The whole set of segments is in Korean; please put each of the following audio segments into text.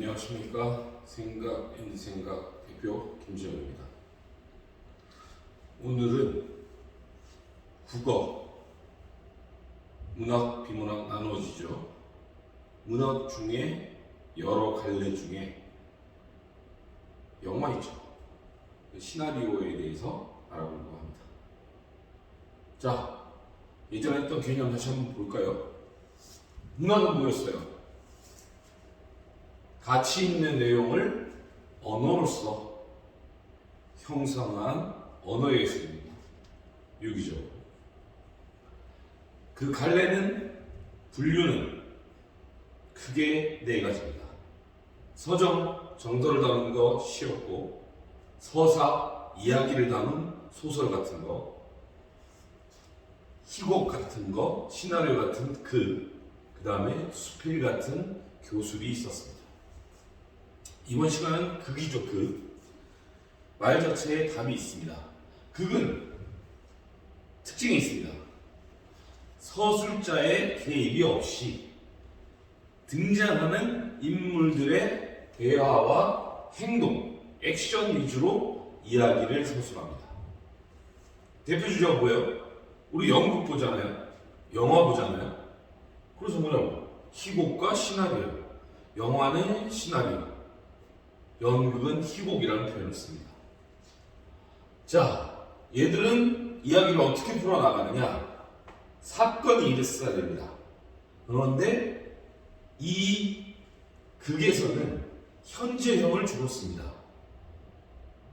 안녕하십니까 생각 앤 생각 대표 김지영입니다. 오늘은 국어 문학 비문학 나누어지죠. 문학 중에 여러 갈래 중에 영화 있죠. 그 시나리오에 대해서 알아보려고 합니다. 자 예전에 했던 개념 다시 한번 볼까요? 문학은 뭐였어요? 가치 있는 내용을 언어로서 형성한 언어의 예술입니다. 유기적으로. 그 갈래는 분류는 크게 네 가지입니다. 서정, 정서를 다루는 거 쉬웠고, 서사, 이야기를 담은 소설 같은 거, 희곡 같은 거, 시나리오 같은 글, 그 다음에 수필 같은 교술이 있었습니다. 이번 시간은 극이죠, 극. 말 자체에 답이 있습니다. 극은 특징이 있습니다. 서술자의 개입이 없이 등장하는 인물들의 대화와 행동, 액션 위주로 이야기를 서술합니다. 대표 주제가 뭐예요? 우리 연극 보잖아요. 영화 보잖아요. 그래서 뭐냐고? 희곡과 시나리오. 영화는 시나리오. 연극은 희곡이라는 표현을 씁니다. 자, 얘들은 이야기를 어떻게 풀어나가느냐? 사건이 일어서야 됩니다. 그런데 이 극에서는 현재형을 주로 씁니다.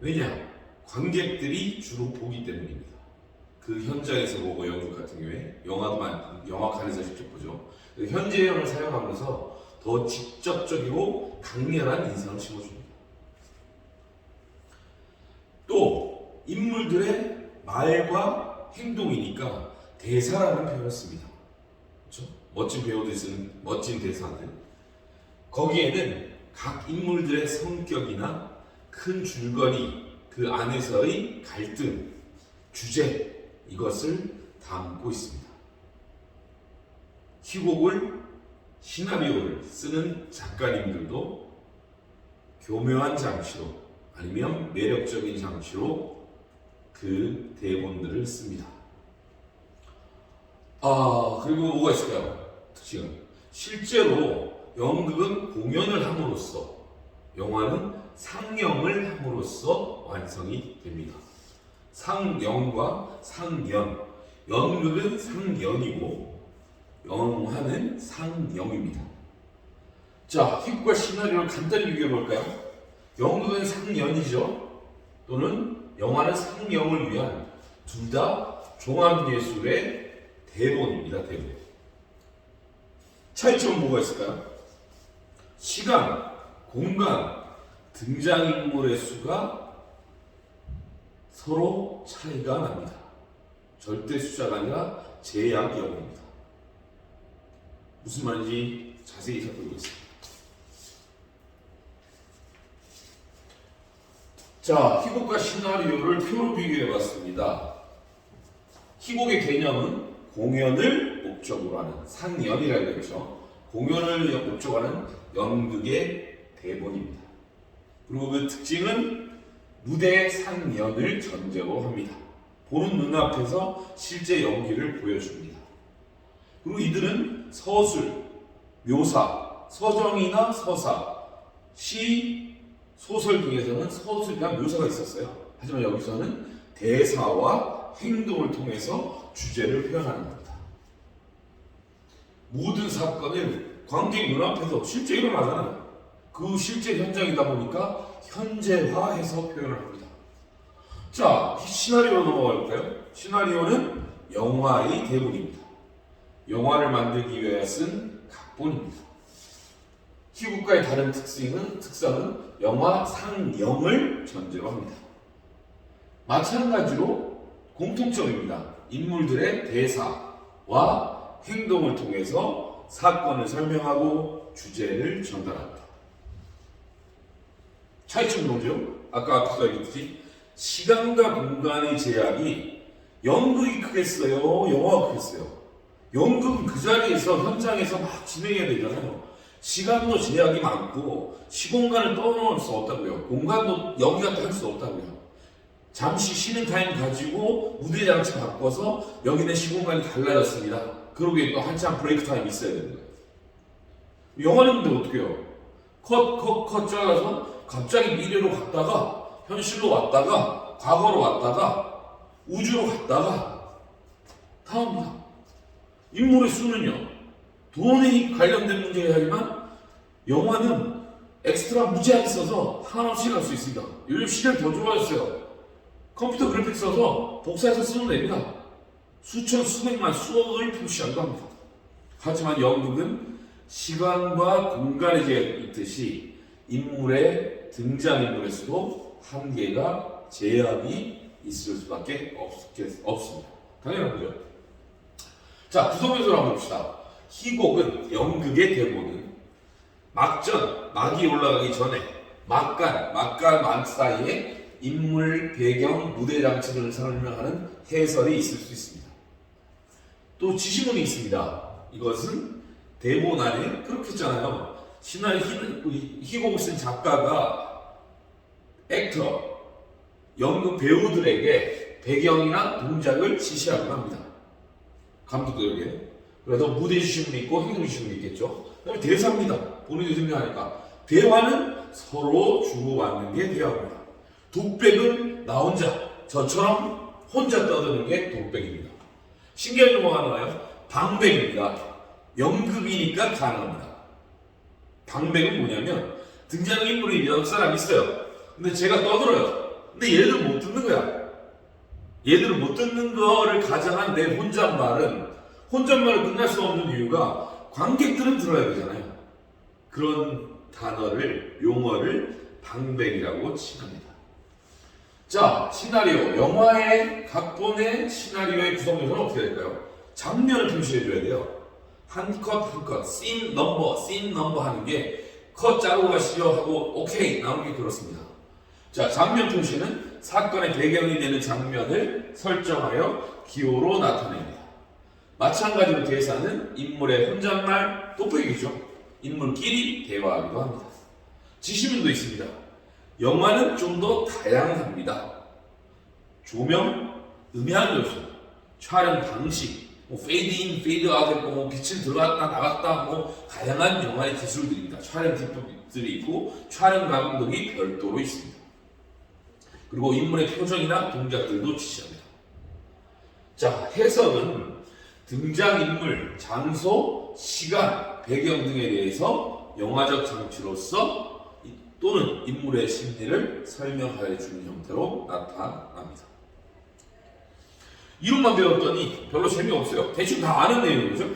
왜냐? 관객들이 주로 보기 때문입니다. 그 현장에서 보고 연극 같은 경우에 영화도 많, 영화관에서 직접 보죠. 그 현재형을 사용하면서 더 직접적이고 강렬한 인상을 심어줍니다. 또 인물들의 말과 행동이니까 대사라는 표현을 씁니다. 그렇죠? 멋진 배우들이 쓰는 멋진 대사들. 거기에는 각 인물들의 성격이나 큰 줄거리, 그 안에서의 갈등, 주제 이것을 담고 있습니다. 희곡을 시나리오를 쓰는 작가님들도 교묘한 장치로 아니면 매력적인 장치로 그 대본들을 씁니다. 아, 그리고 뭐가 있을까요? 특징은 실제로 연극은 공연을 함으로써 영화는 상영을 함으로써 완성이 됩니다. 상영과 상연. 연극은 상연이고 영화는 상영입니다. 자, 희곡과 시나리오를 간단히 비교해 볼까요? 연극은 상연이죠. 또는 영화는 상영을 위한 둘 다 종합예술의 대본입니다. 대본. 차이점은 뭐가 있을까요? 시간, 공간, 등장인물의 수가 서로 차이가 납니다. 절대 숫자가 아니라 제약 영입니다. 무슨 말인지 자세히 살펴보겠습니다. 자, 희곡과 시나리오를 표로 비교해 봤습니다. 희곡의 개념은 공연을 목적으로 하는 상연이라고 했죠. 공연을 목적으로 하는 연극의 대본입니다. 그리고 그 특징은 무대의 상연을 전제로 합니다. 보는 눈앞에서 실제 연기를 보여줍니다. 그리고 이들은 서술, 묘사, 서정이나 서사, 시, 소설 등에서는 서술이나 묘사가 있었어요. 하지만 여기서는 대사와 행동을 통해서 주제를 표현하는 겁니다. 모든 사건은 관객 눈앞에서 실제 일어나잖아요. 그 실제 현장이다 보니까 현재화해서 표현을 합니다. 자, 시나리오 넘어가 볼까요? 시나리오는 영화의 대본입니다. 영화를 만들기 위해 쓴 각본입니다. 희국가의 다른 특징은 특성은 영화 상영을 전제로 합니다. 마찬가지로 공통점입니다. 인물들의 대사와 행동을 통해서 사건을 설명하고 주제를 전달합니다. 차이점은 뭐죠? 아까 앞서 얘기했듯이 시간과 공간의 제약이 연극이 크겠어요? 영화가 크겠어요? 연극은 그 자리에서 현장에서 막 진행해야 되잖아요. 시간도 제약이 많고 시공간을 떠넘을 수 없다고요. 공간도 여기 갔다 할수 없다고요. 잠시 쉬는 타임 가지고 무대 장치 바꿔서 여기는 시공간이 달라졌습니다. 그러기에 또 한참 브레이크 타임 있어야 되는 거예요. 영화는 근데 어떻게 해요? 컷, 컷, 컷 잘라서 갑자기 미래로 갔다가 현실로 왔다가 과거로 왔다가 우주로 갔다가 다 합니다. 인물의 수는요. 돈에 관련된 문제이지만 영화는 엑스트라 무지하게 써서 한없이 갈 수 있습니다. 요즘 시대는 더 좋아졌어요. 컴퓨터 그래픽 써서 복사해서 쓰면 됩니다. 수천, 수백만, 수억을 표시하기도 합니다. 하지만 연극은 시간과 공간의 제약이 있듯이 인물의 등장인물의 수도 한계가 제약이 있을 수밖에 없겠, 없습니다. 당연한 거죠. 자, 구성 요소를 한번 봅시다. 희곡은 연극의 대본은 막전, 막이 올라가기 전에 막간, 막과 막 사이에 인물, 배경, 무대 장치를 설명하는 해설이 있을 수 있습니다. 또 지시문이 있습니다. 이것은 대본 안에 그렇게 했잖아요. 신화의 희- 희곡을 쓴 작가가 액터, 연극 배우들에게 배경이나 동작을 지시하곤 합니다. 감독들에게. 그래서 무대 지시문이 있고 행동 지시문이 있겠죠. 그다음에 대사입니다. 본인이 증명하니까. 대화는 서로 주고받는 게 대화입니다. 독백은 나 혼자, 저처럼 혼자 떠드는 게 독백입니다. 신기한 게 뭐가 나와요? 방백입니다. 연극이니까 가능합니다. 방백은 뭐냐면 등장 인물이 몇 사람 있어요. 근데 제가 떠들어요. 근데 얘들 못 듣는 거야. 얘들을 못 듣는 거를 가정한 내 혼잣말은 혼잣말을 끝날 수 없는 이유가 관객들은 들어야 되잖아요. 그런 단어를 용어를 방백이라고 칭합니다. 자, 시나리오. 영화의 각본의 시나리오의 구성 요소는 어떻게 될까요? 장면을 표시해줘야 돼요. 한 컷, 한 컷, 씬 넘버, 씬 넘버 하는 게 컷 자르고 가시죠 하고 오케이 나오는 게 그렇습니다. 자, 장면 표시는 사건의 배경이 되는 장면을 설정하여 기호로 나타냅니다. 마찬가지로 대사는 인물의 혼잣말, 돋보이겠죠? 인물끼리 대화하기도 합니다. 지시문도 있습니다. 영화는 좀 더 다양합니다. 조명, 음향 요소, 촬영 방식, 뭐 페이드 인, 페이드 아웃, 뭐 빛을 들어갔다 나갔다, 뭐 다양한 영화의 기술들입니다. 촬영 기법들이 있고 촬영 감독이 별도로 있습니다. 그리고 인물의 표정이나 동작들도 지시합니다. 자, 해석은 등장인물, 장소, 시간, 배경 등에 대해서 영화적 장치로서 또는 인물의 심리를 설명하여 주는 형태로 나타납니다. 이론만 배웠더니 별로 재미없어요. 대충 다 아는 내용이죠.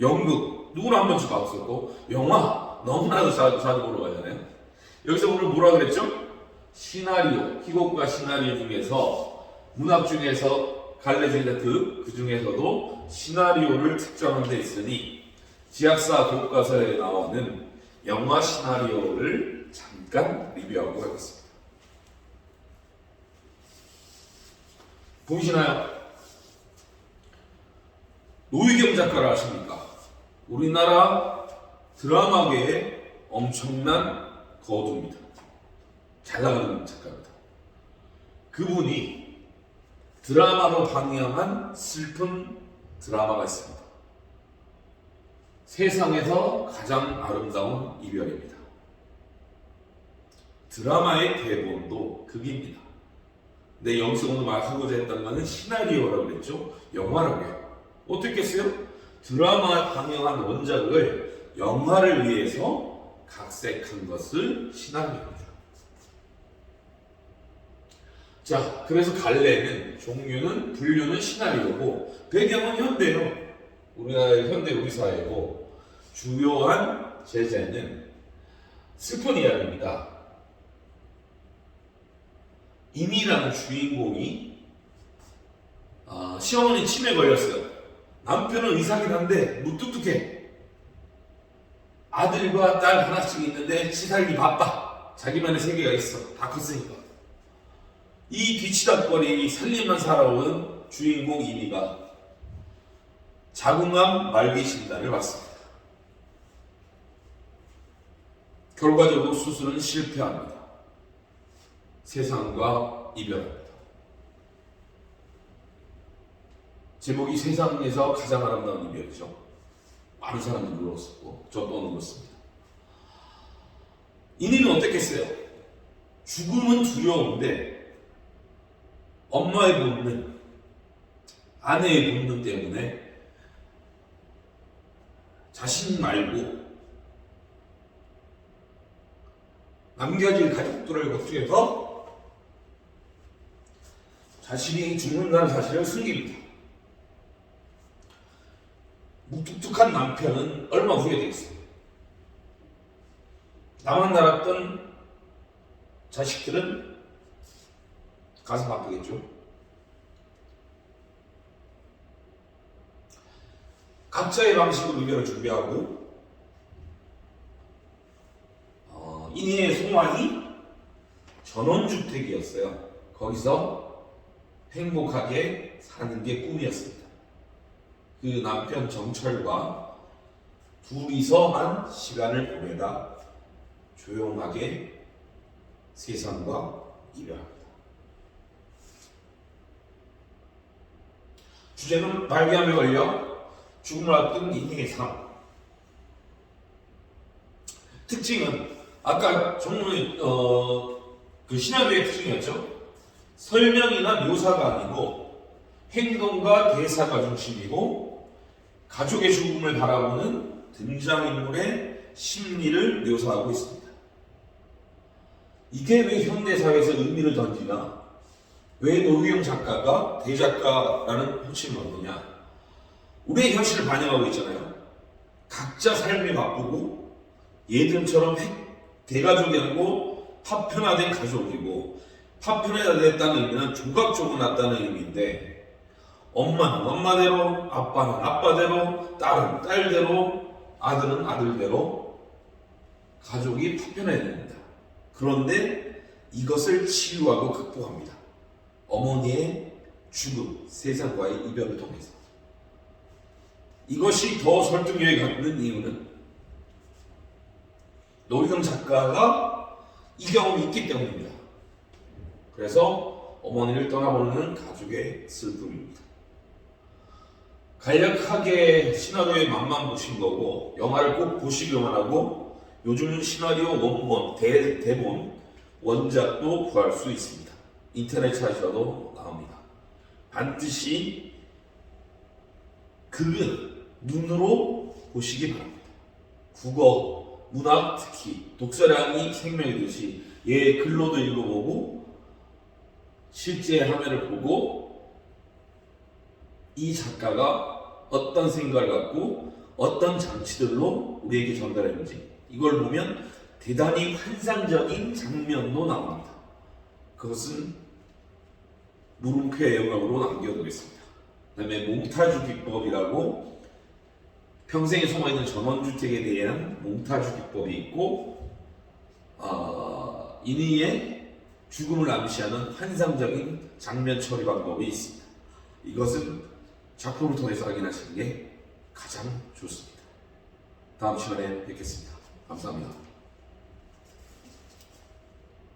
연극, 누구나 한 번씩 봤었고, 영화, 너무나도 자주, 자주 보러 가잖아요. 여기서 오늘 뭐라 그랬죠? 시나리오, 희곡과 시나리오 중에서, 문학 중에서 그, 그 중에서도 시나리오를 특정한 데 있으니, 지학사 교과서에 나오는 영화 시나리오를 잠깐 리뷰하고 가겠습니다. 보이시나요? 노희경 작가를 아십니까? 우리나라 드라마계의 엄청난 거두입니다. 잘 나가는 작가입니다. 그분이 드라마로 방영한 슬픈 드라마가 있습니다. 세상에서 가장 아름다운 이별입니다. 드라마의 대본도 극입니다. 여기서 오늘 말하고자 했던 거는 시나리오라고 그랬죠? 영화라고요. 어떻게 했어요? 드라마 방영한 원작을 영화를 위해서 각색한 것을 시나리오입니다. 자, 그래서 갈래는 종류는 분류는 시나리오고 배경은 현대요. 우리나라의 현대 우리 사회고 주요한 제재는 슬픈 이야기입니다. 임이라는 주인공이 아, 시어머니 치매 걸렸어요. 남편은 의사긴 한데 무뚝뚝해. 아들과 딸 하나씩 있는데 치살기 바빠. 자기만의 세계가 있어. 다 컸으니까. 이 뒤치다거리 살림만 살아온 주인공 이미가 자궁암 말기 진단을 받습니다. 결과적으로 수술은 실패합니다. 세상과 이별합니다. 제목이 세상에서 가장 아름다운 이별이죠. 많은 사람들이 울었었고 저도 울었습니다. 이니는 어땠겠어요? 죽음은 두려운데 엄마의 본능, 아내의 본능 때문에 자신 말고 남겨질 가족들을 거쳐서 자신이 죽는다는 사실을 숨깁니다. 무뚝뚝한 남편은 얼마 후에 되겠어요. 나만 낳았던 자식들은 가슴 아프겠죠. 각자의 방식으로 이별을 준비하고 어, 이니의 소망이 전원주택이었어요. 거기서 행복하게 사는 게 꿈이었습니다. 그 남편 정철과 둘이서만 시간을 보내다 조용하게 세상과 이별합니다. 주제는 발기함에 걸려 죽음을 앞둔 인생의 삶. 특징은 아까 정문의 어, 그 시나리오의 특징이었죠. 설명이나 묘사가 아니고 행동과 대사가 중심이고 가족의 죽음을 바라보는 등장인물의 심리를 묘사하고 있습니다. 이게 왜 현대사회에서 의미를 던지나? 왜 노유영 작가가 대작가라는 호칭을 얻느냐? 우리의 현실을 반영하고 있잖아요. 각자 삶이 바쁘고 예전처럼 핵- 대가족이 아니고 파편화된 가족이고 파편화됐다는 의미는 조각조각 났다는 의미인데 엄마는 엄마대로 아빠는 아빠대로 딸은 딸대로 아들은 아들대로 가족이 파편화됩니다. 그런데 이것을 치유하고 극복합니다. 어머니의 죽음, 세상과의 이별을 통해서. 이것이 더 설득력이 갖는 이유는 노희경 작가가 이 경험이 있기 때문입니다. 그래서 어머니를 떠나보내는 가족의 슬픔입니다. 간략하게 시나리오의 맛만 보신 거고 영화를 꼭 보시기만 하고 요즘은 시나리오 원본, 대, 대본, 원작도 구할 수 있습니다. 인터넷 찾으셔도 나옵니다. 반드시 글은 눈으로 보시기 바랍니다. 국어, 문학 특히 독서량이 생명이듯이 얘 글로도 읽어보고 실제 화면을 보고 이 작가가 어떤 생각을 갖고 어떤 장치들로 우리에게 전달했는지 이걸 보면 대단히 환상적인 장면도 나옵니다. 그것은 물음표의 영역으로 남겨두겠습니다. 그 다음에 몽타주 기법이라고 평생에 숨어있는 전원주택에 대한 몽타주 기법이 있고 어, 이니의 죽음을 암시하는 환상적인 장면 처리 방법이 있습니다. 이것은 작품을 통해서 확인하시는 게 가장 좋습니다. 다음 시간에 뵙겠습니다. 감사합니다.